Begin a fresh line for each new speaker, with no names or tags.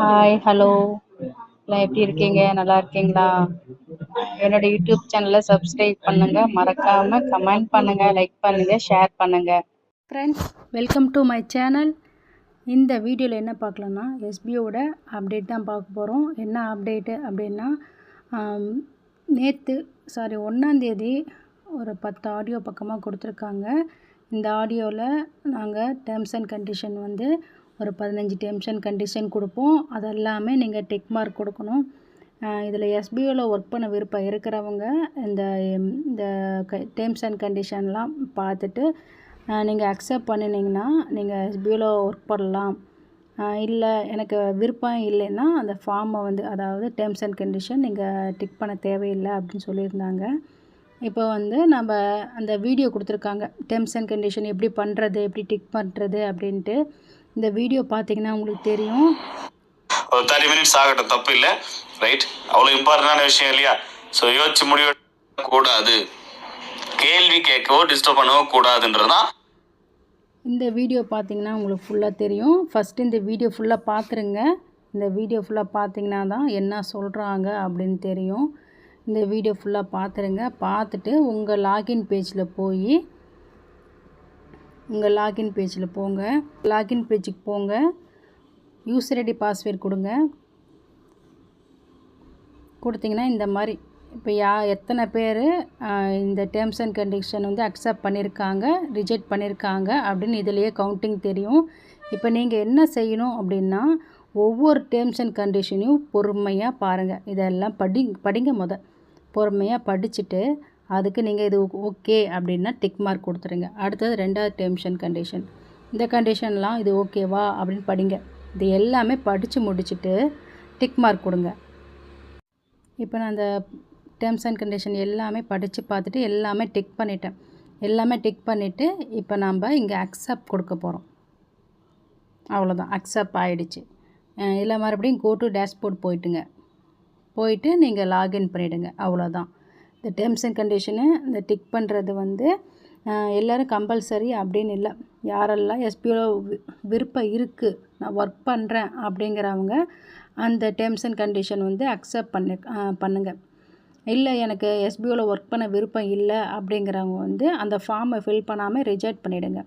hi hello எல்லாம் எப்படி இருக்கீங்க நல்லா இருக்கீங்களா என்னோட யூடியூப் சேனலை சப்ஸ்கிரைப் பண்ணுங்க மறக்காம கமெண்ட் பண்ணுங்க லைக் பண்ணுங்க ஷேர் பண்ணுங்க
friends welcome to my channel இந்த வீடியோவில் என்ன பார்க்கலான்னா எஸ்பிஓட அப்டேட் தான் பார்க்க போகிறோம் என்ன அப்டேட்டு அப்படின்னா நேற்று சாரி ஒன்றாந்தேதி ஒரு பத்து ஆடியோ பக்கமாக கொடுத்துருக்காங்க இந்த ஆடியோவில் நாங்கள் டேர்ம்ஸ் அண்ட் கண்டிஷன் வந்து ஒரு பதினஞ்சு டேர்ம்ஸ் அண்ட் கண்டிஷன் கொடுப்போம் அதெல்லாமே நீங்கள் டெக் மார்க் கொடுக்கணும் இதில் எஸ்பிஓவில் ஒர்க் பண்ண விருப்பம் இருக்கிறவங்க இந்த இந்த டேர்ம்ஸ் அண்ட் கண்டிஷன்லாம் பார்த்துட்டு நீங்கள் அக்செப்ட் பண்ணினீங்கன்னா நீங்கள் எஸ்பிஓவில் ஒர்க் பண்ணலாம் இல்லை எனக்கு விருப்பம் இல்லைன்னா அந்த ஃபார்மை வந்து அதாவது டேர்ம்ஸ் அண்ட் கண்டிஷன் நீங்கள் டிக் பண்ண தேவையில்லை அப்படின்னு சொல்லியிருந்தாங்க இப்போ வந்து நம்ம அந்த வீடியோ கொடுத்துருக்காங்க டேர்ம்ஸ் அண்ட் கண்டிஷன் எப்படி பண்ணுறது எப்படி டிக் பண்ணுறது அப்படின்ட்டு இந்த வீடியோ பார்த்தீங்கன்னா உங்களுக்கு தெரியும்
ஒரு தேர்ட்டி மினிட்ஸ் ஆகட்டும் தப்பு இல்லை ரைட் அவ்வளோ இம்பார்ட்டண்டான விஷயம் இல்லையா ஸோ யோசிச்சு முடிவு கூடாது கேள்வி கேட்கவோ டிஸ்டர்ப் பண்ணவோ கூடாதுன்றதான்
இந்த வீடியோ பார்த்தீங்கன்னா உங்களுக்கு ஃபுல்லாக தெரியும் ஃபஸ்ட்டு இந்த வீடியோ ஃபுல்லாக பார்த்துருங்க இந்த வீடியோ ஃபுல்லாக பார்த்தீங்கன்னா தான் என்ன சொல்கிறாங்க அப்படின்னு தெரியும் இந்த வீடியோ ஃபுல்லாக பார்த்துருங்க பார்த்துட்டு உங்கள் லாகின் பேஜில் போய் உங்கள் லாகின் பேஜில் போங்க லாகின் பேஜுக்கு போங்க யூசர் ஐடி பாஸ்வேர்ட் கொடுங்க கொடுத்தீங்கன்னா இந்த மாதிரி இப்போ யா எத்தனை பேர் இந்த டேர்ம்ஸ் அண்ட் கண்டிஷன் வந்து அக்செப்ட் பண்ணியிருக்காங்க ரிஜெக்ட் பண்ணியிருக்காங்க அப்படின்னு இதிலேயே கவுண்டிங் தெரியும் இப்போ நீங்கள் என்ன செய்யணும் அப்படின்னா ஒவ்வொரு டேர்ம்ஸ் அண்ட் கண்டிஷனையும் பொறுமையாக பாருங்கள் இதெல்லாம் படி படிங்க முத பொறுமையாக படிச்சுட்டு அதுக்கு நீங்கள் இது ஓகே அப்படின்னா டிக் மார்க் கொடுத்துருங்க அடுத்தது ரெண்டாவது டெம்ஷன் கண்டிஷன் இந்த கண்டிஷன்லாம் இது ஓகேவா அப்படின்னு படிங்க இது எல்லாமே படித்து முடிச்சுட்டு டிக் மார்க் கொடுங்க இப்போ நான் அந்த டேர்ம்ஸ் அண்ட் கண்டிஷன் எல்லாமே படித்து பார்த்துட்டு எல்லாமே டிக் பண்ணிட்டேன் எல்லாமே டிக் பண்ணிவிட்டு இப்போ நாம் இங்கே அக்செப்ட் கொடுக்க போகிறோம் அவ்வளோதான் அக்செப்ட் ஆகிடுச்சு இல்லை மறுபடியும் கோ டு டேஷ்போர்ட் போயிட்டுங்க போயிட்டு நீங்கள் லாகின் பண்ணிவிடுங்க அவ்வளோதான் இந்த டேர்ம்ஸ் அண்ட் கண்டிஷனு இந்த டிக் பண்ணுறது வந்து எல்லோரும் கம்பல்சரி அப்படின்னு இல்லை யாரெல்லாம் எஸ்பியோ விருப்பம் இருக்குது நான் ஒர்க் பண்ணுறேன் அப்படிங்கிறவங்க அந்த டேர்ம்ஸ் அண்ட் கண்டிஷன் வந்து அக்செப்ட் பண்ணு பண்ணுங்கள் இல்லை எனக்கு எஸ்பியோவில் ஒர்க் பண்ண விருப்பம் இல்லை அப்படிங்கிறவங்க வந்து அந்த ஃபார்மை ஃபில் பண்ணாமல் ரிஜெக்ட் பண்ணிவிடுங்க